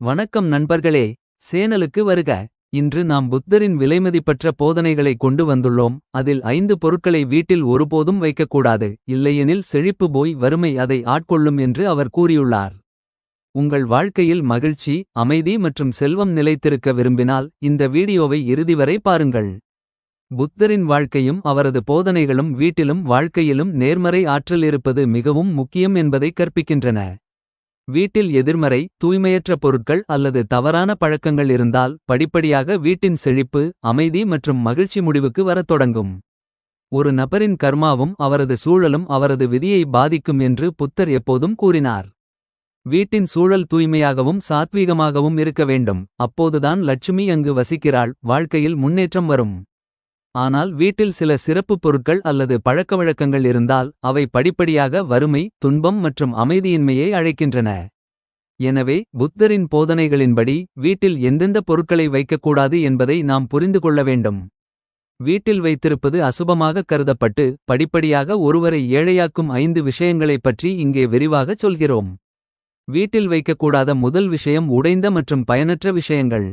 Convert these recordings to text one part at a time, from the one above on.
வணக்கம் நண்பர்களே சேனலுக்கு வருக. இன்று நாம் புத்தரின் விலைமதிப்பற்ற போதனைகளை கொண்டு வந்துள்ளோம். அதில் ஐந்து பொருட்களை வீட்டில் ஒருபோதும் வைக்கக்கூடாது. இல்லையெனில் செழிப்பு போய் வறுமை அதை ஆட்கொள்ளும் என்று அவர் கூறியுள்ளார். உங்கள் வாழ்க்கையில் மகிழ்ச்சி அமைதி மற்றும் செல்வம் நிலைத்திருக்க விரும்பினால் இந்த வீடியோவை இறுதி வரை பாருங்கள். புத்தரின் வாழ்க்கையும் அவரது போதனைகளும் வீட்டிலும் வாழ்க்கையிலும் நேர்மறை ஆற்றல் இருப்பது மிகவும் முக்கியம் என்பதை கற்பிக்கின்றன. வீட்டில் எதிர்மறை தூய்மையற்ற பொருட்கள் அல்லது தவறான பழக்கங்கள் இருந்தால் படிப்படியாக வீட்டின் செழிப்பு அமைதி மற்றும் மகிழ்ச்சி முடிவுக்கு வரத் தொடங்கும். ஒரு நபரின் கர்மாவும் அவரது சூழலும் அவரது விதியை பாதிக்கும் என்று புத்தர் எப்போதும் கூறினார். வீட்டின் சூழல் தூய்மையாகவும் சாத்வீகமாகவும் இருக்க வேண்டும். அப்போதுதான் லட்சுமி அங்கு வசிக்கிறாள் வாழ்க்கையில் முன்னேற்றம் வரும். ஆனால் வீட்டில் சில சிறப்புப் பொருட்கள் அல்லது பழக்கவழக்கங்கள் இருந்தால் அவை படிப்படியாக வறுமை துன்பம் மற்றும் அமைதியின்மையை அழைக்கின்றன. எனவே புத்தரின் போதனைகளின்படி வீட்டில் எந்தெந்த பொருட்களை வைக்கக்கூடாது என்பதை நாம் புரிந்து கொள்ள வேண்டும். வீட்டில் வைத்திருப்பது அசுபமாக கருதப்பட்டு படிப்படியாக ஒருவரை ஏழையாக்கும் ஐந்து விஷயங்களைப் பற்றி இங்கே விரிவாகச் சொல்கிறோம். வீட்டில் வைக்கக்கூடாத முதல் விஷயம் உடைந்த மற்றும் பயனற்ற விஷயங்கள்.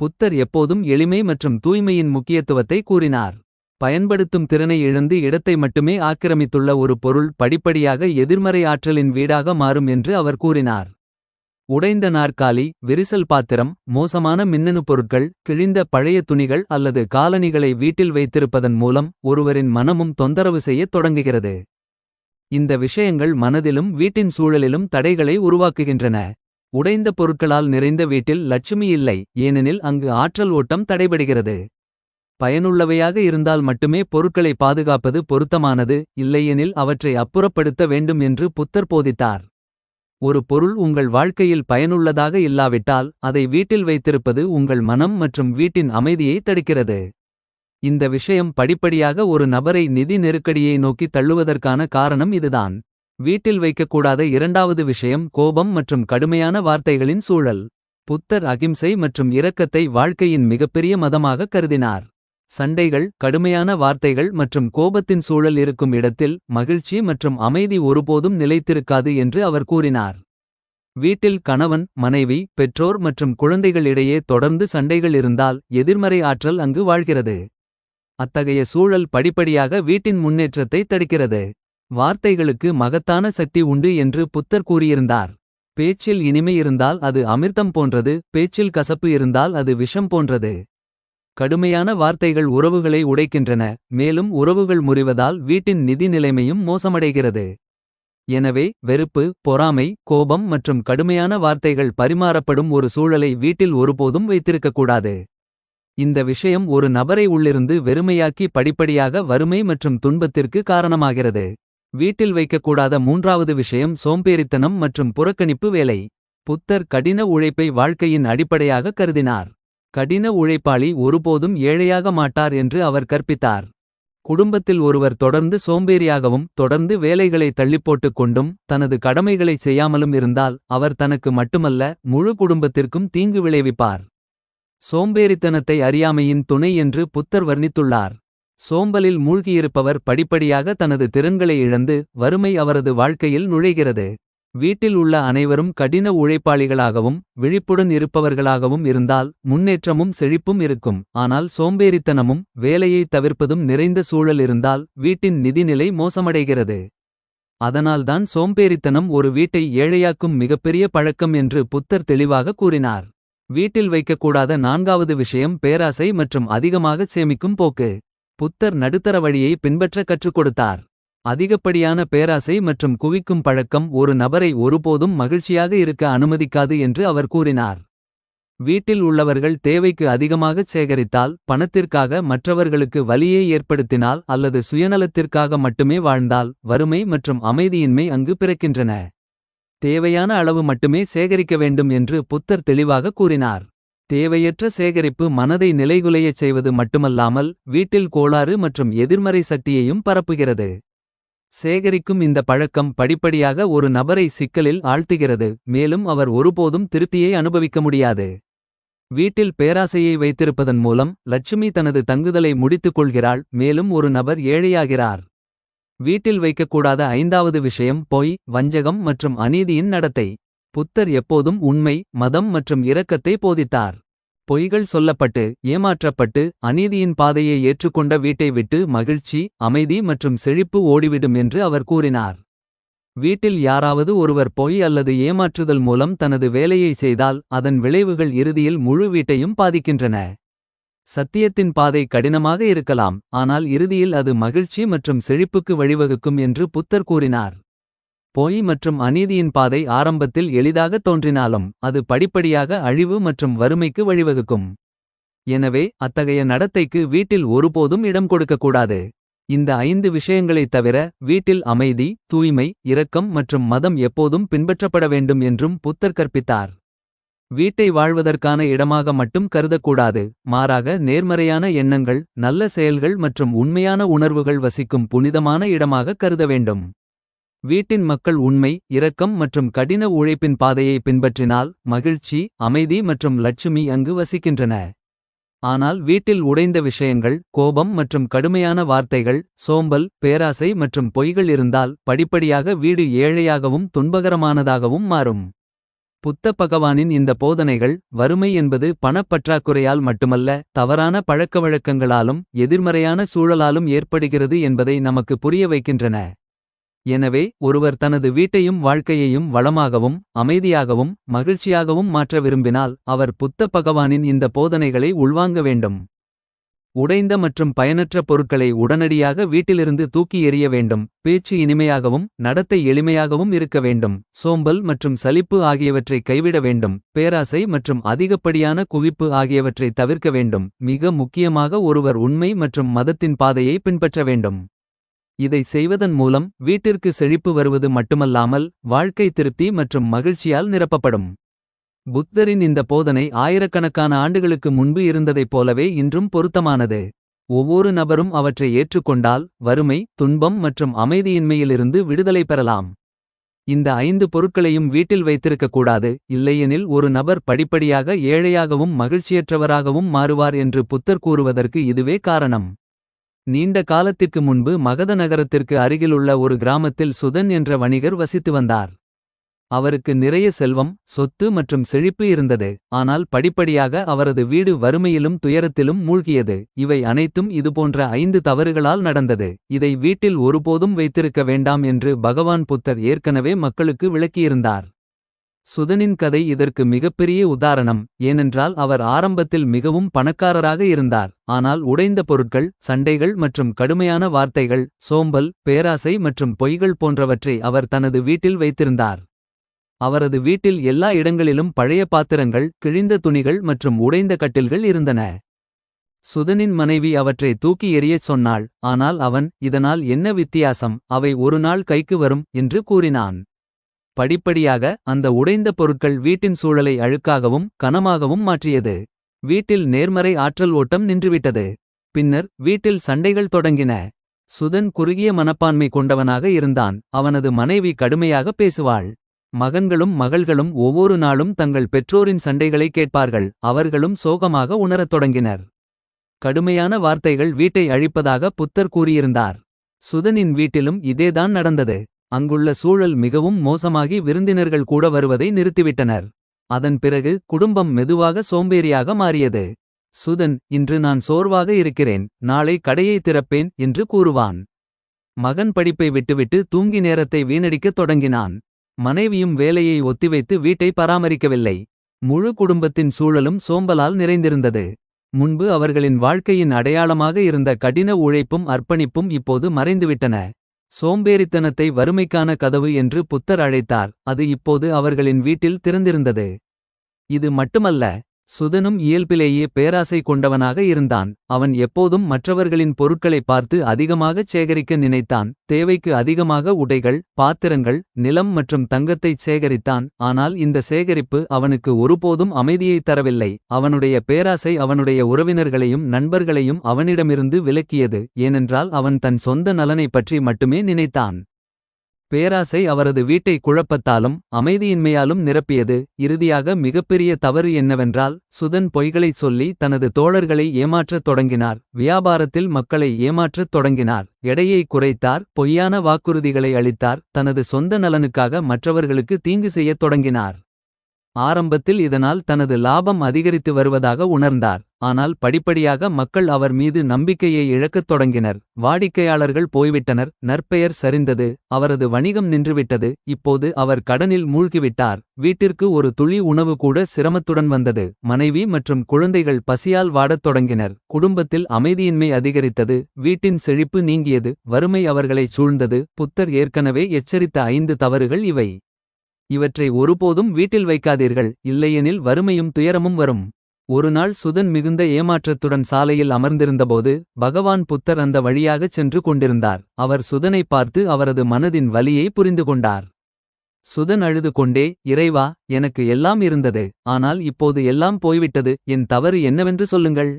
புத்தர் எப்போதும் எளிமை மற்றும் தூய்மையின் முக்கியத்துவத்தை கூறினார். பயன்படுத்தும் திறனை இழந்து இடத்தை மட்டுமே ஆக்கிரமித்துள்ள ஒரு பொருள் படிப்படியாக எதிர்மறை ஆற்றலின் வீடாக மாறும் என்று அவர் கூறினார். உடைந்த நாற்காலி விரிசல் பாத்திரம் மோசமான மின்னணு பொருட்கள் கிழிந்த பழைய துணிகள் அல்லது காலணிகளை வீட்டில் வைத்திருப்பதன் மூலம் ஒருவரின் மனமும் தொந்தரவு செய்யத் தொடங்குகிறது. இந்த விஷயங்கள் மனதிலும் வீட்டின் சூழலிலும் தடைகளை உருவாக்குகின்றன. உடைந்த பொருட்களால் நிறைந்த வீட்டில் லட்சுமி இல்லை ஏனெனில் அங்கு ஆற்றல் ஓட்டம் தடைபடுகிறது. பயனுள்ளவையாக இருந்தால் மட்டுமே பொருட்களை பாதுகாப்பது பொருத்தமானது இல்லையெனில் அவற்றை அப்புறப்படுத்த வேண்டும் என்று புத்தர் போதித்தார். ஒரு பொருள் உங்கள் வாழ்க்கையில் பயனுள்ளதாக இல்லாவிட்டால் அதை வீட்டில் வைத்திருப்பது உங்கள் மனம் மற்றும் வீட்டின் அமைதியை தடுக்கிறது. இந்த விஷயம் படிப்படியாக ஒரு நபரை நிதி நெருக்கடியை நோக்கி தள்ளுவதற்கான காரணம் இதுதான். வீட்டில் வைக்கக்கூடாத இரண்டாவது விஷயம் கோபம் மற்றும் கடுமையான வார்த்தைகளின் சூழல். புத்தர் அகிம்சை மற்றும் இரக்கத்தை வாழ்க்கையின் மிகப்பெரிய மதமாக கருதினார். சண்டைகள் கடுமையான வார்த்தைகள் மற்றும் கோபத்தின் சூழல் இருக்கும் இடத்தில் மகிழ்ச்சி மற்றும் அமைதி ஒருபோதும் நிலைத்திருக்காது என்று அவர் கூறினார். வீட்டில் கணவன் மனைவி பெற்றோர் மற்றும் குழந்தைகளிடையே தொடர்ந்து சண்டைகள் இருந்தால் எதிர்மறை ஆற்றல் அங்கு வாழ்கிறது. அத்தகைய சூழல் படிப்படியாக வீட்டின் முன்னேற்றத்தை தடுக்கிறது. வார்த்தைகளுக்கு மகத்தான சக்தி உண்டு என்று புத்தர் கூறியிருந்தார். பேச்சில் இனிமை இருந்தால் அது அமிர்தம் போன்றது பேச்சில் கசப்பு இருந்தால் அது விஷம் போன்றது. கடுமையான வார்த்தைகள் உறவுகளை உடைக்கின்றன மேலும் உறவுகள் முறிவதால் வீட்டின் நிதி நிலைமையும் மோசமடைகிறது. எனவே வெறுப்பு பொறாமை கோபம் மற்றும் கடுமையான வார்த்தைகள் பரிமாறப்படும் ஒரு சூழலை வீட்டில் ஒருபோதும் வைத்திருக்கக்கூடாது. இந்த விஷயம் ஒரு நபரை உள்ளிருந்து வெறுமையாக்கி படிப்படியாக வறுமை மற்றும் துன்பத்திற்கு காரணமாகிறது. வீட்டில் வைக்கக்கூடாத மூன்றாவது விஷயம் சோம்பேறித்தனம் மற்றும் புறக்கணிப்பு வேலை. புத்தர் கடின உழைப்பை வாழ்க்கையின் அடிப்படையாக கருதினார். கடின உழைப்பாளி ஒருபோதும் ஏழையாக மாட்டார் என்று அவர் கற்பித்தார். குடும்பத்தில் ஒருவர் தொடர்ந்து சோம்பேறியாகவும் தொடர்ந்து வேலைகளை தள்ளிப்போட்டுக் கொண்டும் தனது கடமைகளைச் செய்யாமலும் இருந்தால் அவர் தனக்கு மட்டுமல்ல முழு குடும்பத்திற்கும் தீங்கு விளைவிப்பார். சோம்பேறித்தனத்தை அறியாமையின் துணை என்று புத்தர் வர்ணித்துள்ளார். சோம்பலில் மூழ்கியிருப்பவர் படிப்படியாக தனது திறன்களை இழந்து வறுமை அவரது வாழ்க்கையில் நுழைகிறது. வீட்டில் உள்ள அனைவரும் கடின உழைப்பாளிகளாகவும் விழிப்புடன் இருப்பவர்களாகவும் இருந்தால் முன்னேற்றமும் செழிப்பும் இருக்கும். ஆனால் சோம்பேறித்தனமும் வேலையை தவிர்ப்பதும் நிறைந்த சூழல் இருந்தால் வீட்டின் நிதிநிலை மோசமடைகிறது. அதனால்தான் சோம்பேறித்தனம் ஒரு வீட்டை ஏழையாக்கும் மிகப்பெரிய பழக்கம் என்று புத்தர் தெளிவாக கூறினார். வீட்டில் வைக்கக்கூடாத நான்காவது விஷயம் பேராசை மற்றும் அதிகமாகச் சேமிக்கும் போக்கு. புத்தர் நடுத்தர வழியை பின்பற்ற கற்றுக் கொடுத்தார். அதிகப்படியான பேராசை மற்றும் குவிக்கும் பழக்கம் ஒரு நபரை ஒருபோதும் மகிழ்ச்சியாக இருக்க அனுமதிக்காது என்று அவர் கூறினார். வீட்டில் உள்ளவர்கள் தேவைக்கு அதிகமாகச் சேகரித்தால் பணத்திற்காக மற்றவர்களுக்கு வலியை ஏற்படுத்தினால் அல்லது சுயநலத்திற்காக மட்டுமே வாழ்ந்தால் வறுமை மற்றும் அமைதியின்மை அங்கு பிறக்கின்றன. தேவையான அளவு மட்டுமே சேகரிக்க வேண்டும் என்று புத்தர் தெளிவாக கூறினார். தேவையற்ற சேகரிப்பு மனதை நிலைகுலையச் செய்வது மட்டுமல்லாமல் வீட்டில் கோளாறு மற்றும் எதிர்மறை சக்தியையும் பரப்புகிறது. சேகரிக்கும் இந்த பழக்கம் படிப்படியாக ஒரு நபரை சிக்கலில் ஆழ்த்துகிறது மேலும் அவர் ஒருபோதும் திருப்தியை அனுபவிக்க முடியாது. வீட்டில் பேராசையை வைத்திருப்பதன் மூலம் லட்சுமி தனது தங்குதலை முடித்துக் கொள்கிறாள் மேலும் ஒரு நபர் ஏழையாகிறார். வீட்டில் வைக்கக்கூடாத ஐந்தாவது விஷயம் பொய் வஞ்சகம் மற்றும் அநீதியின் நடத்தை. புத்தர் எப்போதும் உண்மை மதம் மற்றும் இரக்கத்தை போதித்தார். பொய்கள் சொல்லப்பட்டு ஏமாற்றப்பட்டு அநீதியின் பாதையை ஏற்றுக்கொண்ட வீட்டை விட்டு மகிழ்ச்சி அமைதி மற்றும் செழிப்பு ஓடிவிடும் என்று அவர் கூறினார். வீட்டில் யாராவது ஒருவர் பொய் அல்லது ஏமாற்றுதல் மூலம் தனது வேலையை செய்தால் அதன் விளைவுகள் இறுதியில் முழு வீட்டையும் பாதிக்கின்றன. சத்தியத்தின் பாதை கடினமாக இருக்கலாம் ஆனால் இறுதியில் அது மகிழ்ச்சி மற்றும் செழிப்புக்கு வழிவகுக்கும் என்று புத்தர் கூறினார். பொய் மற்றும் அநீதியின் பாதை ஆரம்பத்தில் எளிதாக தோன்றினாலும் அது படிப்படியாக அழிவு மற்றும் வறுமைக்கு வழிவகுக்கும். எனவே அத்தகைய நடத்தைக்கு வீட்டில் ஒருபோதும் இடம் கொடுக்கக்கூடாது. இந்த ஐந்து விஷயங்களைத் தவிர வீட்டில் அமைதி தூய்மை இரக்கம் மற்றும் மதம் எப்போதும் பின்பற்றப்பட வேண்டும் என்றும் புத்தர் கற்பித்தார். வீட்டை வாழ்வதற்கான இடமாக மட்டும் கருதக்கூடாது. மாறாக நேர்மறையான எண்ணங்கள் நல்ல செயல்கள் மற்றும் உண்மையான உணர்வுகள் வசிக்கும் புனிதமான இடமாக கருத வேண்டும். வீட்டின் மக்கள் உண்மை இரக்கம் மற்றும் கடின உழைப்பின் பாதையை பின்பற்றினால் மகிழ்ச்சி அமைதி மற்றும் லட்சுமி அங்கு வசிக்கின்றன. ஆனால் வீட்டில் உடைந்த விஷயங்கள் கோபம் மற்றும் கடுமையான வார்த்தைகள் சோம்பல் பேராசை மற்றும் பொய்கள் இருந்தால் படிப்படியாக வீடு ஏழையாகவும் துன்பகரமானதாகவும் மாறும். புத்த பகவானின் இந்த போதனைகள் வறுமை என்பது பணப்பற்றாக்குறையால் மட்டுமல்ல தவறான பழக்கவழக்கங்களாலும் எதிர்மறையான சூழலாலும் ஏற்படுகிறது என்பதை நமக்கு புரிய வைக்கின்றன. எனவே ஒருவர் தனது வீட்டையும் வாழ்க்கையையும் வளமாகவும் அமைதியாகவும் மகிழ்ச்சியாகவும் மாற்ற விரும்பினால் அவர் புத்த பகவானின் இந்த போதனைகளை உள்வாங்க வேண்டும். உடைந்த மற்றும் பயனற்ற பொருட்களை உடனடியாக வீட்டிலிருந்து தூக்கி எறிய வேண்டும். பேச்சு இனிமையாகவும் நடத்தை எளிமையாகவும் இருக்க வேண்டும். சோம்பல் மற்றும் சலிப்பு ஆகியவற்றை கைவிட வேண்டும். பேராசை மற்றும் அதிகப்படியான குவிப்பு ஆகியவற்றை தவிர்க்க வேண்டும். மிக முக்கியமாக ஒருவர் உண்மை மற்றும் மதத்தின் பாதையை பின்பற்ற வேண்டும். இதை செய்வதன் மூலம் வீட்டிற்கு செழிப்பு வருவது மட்டுமல்லாமல் வாழ்க்கை திருப்தி மற்றும் மகிழ்ச்சியால் நிரப்பப்படும். புத்தரின் இந்த போதனை ஆயிரக்கணக்கான ஆண்டுகளுக்கு முன்பு இருந்ததைப் போலவே இன்றும் பொருத்தமானது. ஒவ்வொரு நபரும் அவற்றை ஏற்றுக்கொண்டால் வறுமை துன்பம் மற்றும் அமைதியின்மையிலிருந்து விடுதலை பெறலாம். இந்த ஐந்து பொருட்களையும் வீட்டில் வைத்திருக்கக்கூடாது இல்லையெனில் ஒரு நபர் படிப்படியாக ஏழையாகவும் மகிழ்ச்சியற்றவராகவும் மாறுவார் என்று புத்தர் கூறுவதற்கு இதுவே காரணம். நீண்ட காலத்திற்கு முன்பு மகத நகரத்திற்கு அருகிலுள்ள ஒரு கிராமத்தில் சுதன் என்ற வணிகர் வசித்து வந்தார். அவருக்கு நிறைய செல்வம் சொத்து மற்றும் செழிப்பு இருந்தது. ஆனால் படிப்படியாக அவரது வீடு வறுமையிலும் துயரத்திலும் மூழ்கியது. இவை அனைத்தும் இதுபோன்ற ஐந்து தவறுகளால் நடந்தது. இதை வீட்டில் ஒருபோதும் வைத்திருக்க வேண்டாம் என்று பகவான் புத்தர் ஏற்கனவே மக்களுக்கு விளக்கியிருந்தார். சுதனின் கதை இதற்கு மிகப்பெரிய உதாரணம். ஏனென்றால் அவர் ஆரம்பத்தில் மிகவும் பணக்காரராக இருந்தார். ஆனால் உடைந்த பொருட்கள் சண்டைகள் மற்றும் கடுமையான வார்த்தைகள் சோம்பல் பேராசை மற்றும் பொய்கள் போன்றவற்றை அவர் தனது வீட்டில் வைத்திருந்தார். அவரது வீட்டில் எல்லா இடங்களிலும் பழைய பாத்திரங்கள் கிழிந்த துணிகள் மற்றும் உடைந்த கட்டில்கள் இருந்தன. சுதனின் மனைவி அவற்றை தூக்கி எறியச் சொன்னாள். ஆனால் அவன் இதனால் என்ன வித்தியாசம்? அவை ஒரு நாள் கைக்கு வரும் என்று கூறினான். படிப்படியாக அந்த உடைந்த பொருட்கள் வீட்டின் சூழலை அழுக்காகவும் கனமாகவும் மாற்றியது. வீட்டில் நேர்மறை ஆற்றல் ஓட்டம் நின்றுவிட்டது. பின்னர் வீட்டில் சண்டைகள் தொடங்கின. சுதன் குறுகிய மனப்பான்மை கொண்டவனாக இருந்தான். அவனது மனைவி கடுமையாக பேசுவாள். மகன்களும் மகள்களும் ஒவ்வொரு நாளும் தங்கள் பெற்றோரின் சண்டைகளை கேட்பார்கள். அவர்களும் சோகமாக உணரத் தொடங்கினர். கடுமையான வார்த்தைகள் வீட்டை அழிப்பதாக புத்தர் கூறியிருந்தார். சுதனின் வீட்டிலும் இதேதான் நடந்தது. அங்குள்ள சூழல் மிகவும் மோசமாகி விருந்தினர்கள் கூட வருவதை நிறுத்திவிட்டனர். அதன் பிறகு குடும்பம் மெதுவாக சோம்பேறியாக மாறியது. சுதன் இன்று நான் சோர்வாக இருக்கிறேன் நாளை கடையை திறப்பேன் என்று கூறுவான். மகன் படிப்பை விட்டுவிட்டு தூங்கி நேரத்தை வீணடிக்கத் தொடங்கினான். மனைவியும் வேலையை ஒத்திவைத்து வீட்டை பராமரிக்கவில்லை. முழு குடும்பத்தின் சூழலும் சோம்பலால் நிறைந்திருந்தது. முன்பு அவர்களின் வாழ்க்கையின் அடையாளமாக இருந்த கடின உழைப்பும் அர்ப்பணிப்பும் இப்போது மறைந்துவிட்டன. சோம்பேறித்தனத்தை வறுமைக்கான கதவு என்று புத்தர் அழைத்தார். அது இப்போது அவர்களின் வீட்டில் திறந்திருந்தது. இது மட்டுமல்ல சுதனும் இயல்பிலேயே பேராசை கொண்டவனாக இருந்தான். அவன் எப்போதும் மற்றவர்களின் பொருட்களை பார்த்து அதிகமாகச் சேகரிக்க நினைத்தான். தேவைக்கு அதிகமாக உடைகள் பாத்திரங்கள் நிலம் மற்றும் தங்கத்தைச் சேகரித்தான். ஆனால் இந்த சேகரிப்பு அவனுக்கு ஒருபோதும் அமைதியைத் தரவில்லை. அவனுடைய பேராசை அவனுடைய உறவினர்களையும் நண்பர்களையும் அவனிடமிருந்து விலக்கியது. ஏனென்றால் அவன் தன் சொந்த நலனைப் பற்றி மட்டுமே நினைத்தான். பேராசை அவரது வீட்டை குழப்பத்தாலும் அமைதியின்மையாலும் நிரப்பியது. இறுதியாக மிகப்பெரிய தவறு என்னவென்றால் சுதன் பொய்களைச் சொல்லி தனது தோழர்களை ஏமாற்றத் தொடங்கினார். வியாபாரத்தில் மக்களை ஏமாற்றத் தொடங்கினார். எடையை குறைத்தார் பொய்யான வாக்குறுதிகளை அளித்தார். தனது சொந்த நலனுக்காக மற்றவர்களுக்கு தீங்கு செய்யத் தொடங்கினார். ஆரம்பத்தில் இதனால் தனது லாபம் அதிகரித்து வருவதாக உணர்ந்தார். ஆனால் படிப்படியாக மக்கள் அவர் மீது நம்பிக்கையை இழக்கத் தொடங்கினர். வாடிக்கையாளர்கள் போய்விட்டனர். நற்பெயர் சரிந்தது. அவரது வணிகம் நின்றுவிட்டது. இப்போது அவர் கடனில் மூழ்கிவிட்டார். வீட்டிற்கு ஒரு துளி உணவு கூட சிரமத்துடன் வந்தது. மனைவி மற்றும் குழந்தைகள் பசியால் வாடத் தொடங்கினர். குடும்பத்தில் அமைதியின்மை அதிகரித்தது. வீட்டின் செழிப்பு நீங்கியது. வறுமை அவர்களைச் சூழ்ந்தது. புத்தர் ஏற்கனவே எச்சரித்த ஐந்து தவறுகள் இவை. இவற்றை ஒருபோதும் வீட்டில் வைக்காதீர்கள் இல்லையெனில் வறுமையும் துயரமும் வரும். ஒருநாள் சுதன் மிகுந்த ஏமாற்றத்துடன் சாலையில் அமர்ந்திருந்தபோது பகவான் புத்தர் அந்த வழியாகச் சென்று கொண்டிருந்தார். அவர் சுதனை பார்த்து அவரது மனதின் வலியை புரிந்து கொண்டார். சுதன் அழுது கொண்டே இறைவா எனக்கு எல்லாம் இருந்தது ஆனால் இப்போது எல்லாம் போய்விட்டது என் தவறு என்னவென்று சொல்லுங்கள்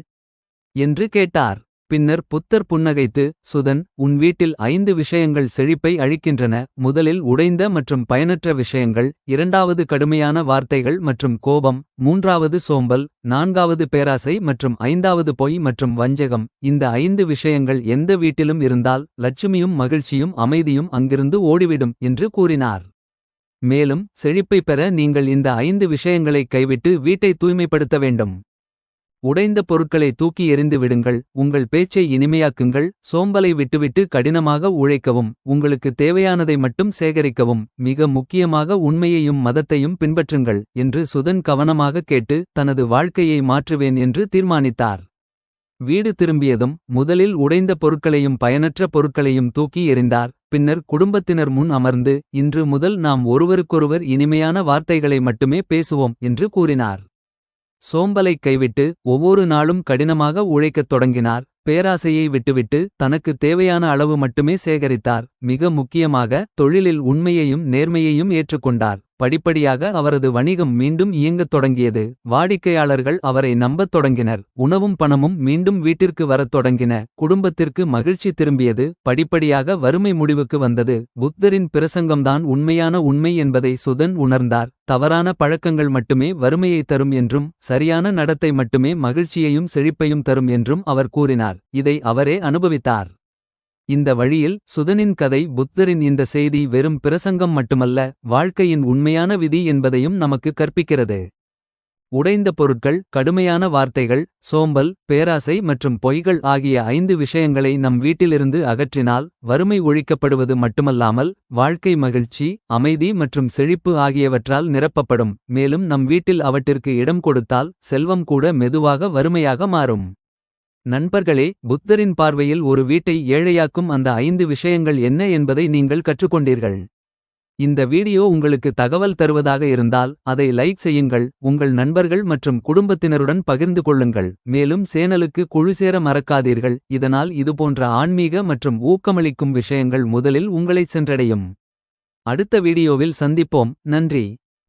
என்று கேட்டார். பின்னர் புத்தர் புன்னகைத்து சுதன் உன் வீட்டில் ஐந்து விஷயங்கள் செழிப்பை அழிக்கின்றன. முதலில் உடைந்த மற்றும் பயனற்ற விஷயங்கள் இரண்டாவது கடுமையான வார்த்தைகள் மற்றும் கோபம் மூன்றாவது சோம்பல் நான்காவது பேராசை மற்றும் ஐந்தாவது பொய் மற்றும் வஞ்சகம். இந்த ஐந்து விஷயங்கள் எந்த வீட்டிலும் இருந்தால் லட்சுமியும் மகிழ்ச்சியும் அமைதியும் அங்கிருந்து ஓடிவிடும் என்று கூறினார். மேலும் செழிப்பை பெற நீங்கள் இந்த ஐந்து விஷயங்களை கைவிட்டு வீட்டை தூய்மைப்படுத்த வேண்டும். உடைந்த பொருட்களை தூக்கி எறிந்து விடுங்கள். உங்கள் பேச்சை இனிமையாக்குங்கள். சோம்பலை விட்டுவிட்டு கடினமாக உழைக்கவும். உங்களுக்கு தேவையானதை மட்டும் சேகரிக்கவும். மிக முக்கியமாக உண்மையையும் மதத்தையும் பின்பற்றுங்கள் என்று சுதன் கவனமாக கேட்டு தனது வாழ்க்கையை மாற்றுவேன் என்று தீர்மானித்தார். வீடு திரும்பியதும் முதலில் உடைந்த பொருட்களையும் பயனற்ற பொருட்களையும் தூக்கி எறிந்தார். பின்னர் குடும்பத்தினர் முன் அமர்ந்து இன்று முதல் நாம் ஒருவருக்கொருவர் இனிமையான வார்த்தைகளை மட்டுமே பேசுவோம் என்று கூறினார். சோம்பலைக் கைவிட்டு ஒவ்வொரு நாளும் கடினமாக உழைக்கத் தொடங்கினார். பேராசையை விட்டுவிட்டு தனக்கு தேவையான அளவு மட்டுமே சேகரித்தார். மிக முக்கியமாக தொழிலில் உண்மையையும் நேர்மையையும் ஏற்றுக்கொண்டார். படிப்படியாக அவரது வணிகம் மீண்டும் இயங்கத் தொடங்கியது. வாடிக்கையாளர்கள் அவரை நம்பத் தொடங்கினர். உணவும் பணமும் மீண்டும் வீட்டிற்கு வரத் தொடங்கின. குடும்பத்திற்கு மகிழ்ச்சி திரும்பியது. படிப்படியாக வறுமை முடிவுக்கு வந்தது. புத்தரின் பிரசங்கம்தான் உண்மையான உண்மை என்பதை சுதன் உணர்ந்தார். தவறான பழக்கங்கள் மட்டுமே வறுமையை தரும் என்றும் சரியான நடத்தை மட்டுமே மகிழ்ச்சியையும் செழிப்பையும் தரும் என்றும் அவர் கூறினார். இதை அவரே அனுபவித்தார். இந்த வழியில் சுதனின் கதை புத்தரின் இந்த செய்தி வெறும் பிரசங்கம் மட்டுமல்ல வாழ்க்கையின் உண்மையான விதி என்பதையும் நமக்கு கற்பிக்கிறது. உடைந்த பொருட்கள் கடுமையான வார்த்தைகள் சோம்பல் பேராசை மற்றும் பொய்கள் ஆகிய ஐந்து விஷயங்களை நம் வீட்டிலிருந்து அகற்றினால் வறுமை ஒழிக்கப்படுவது மட்டுமல்லாமல் வாழ்க்கை மகிழ்ச்சி அமைதி மற்றும் செழிப்பு ஆகியவற்றால் நிரப்பப்படும். மேலும் நம் வீட்டில் அவற்றிற்கு இடம் கொடுத்தால் செல்வம் கூட மெதுவாக வறுமையாக மாறும். நண்பர்களே புத்தரின் பார்வையில் ஒரு வீட்டை ஏழையாக்கும் அந்த ஐந்து விஷயங்கள் என்ன என்பதை நீங்கள் கற்றுக்கொண்டீர்கள். இந்த வீடியோ உங்களுக்கு தகவல் தருவதாக இருந்தால் அதை லைக் செய்யுங்கள் உங்கள் நண்பர்கள் மற்றும் குடும்பத்தினருடன் பகிர்ந்து கொள்ளுங்கள். மேலும் சேனலுக்கு குழு சேர மறக்காதீர்கள். இதனால் இதுபோன்ற ஆன்மீக மற்றும் ஊக்கமளிக்கும் விஷயங்கள் முதலில் உங்களைச் சென்றடையும். அடுத்த வீடியோவில் சந்திப்போம். நன்றி.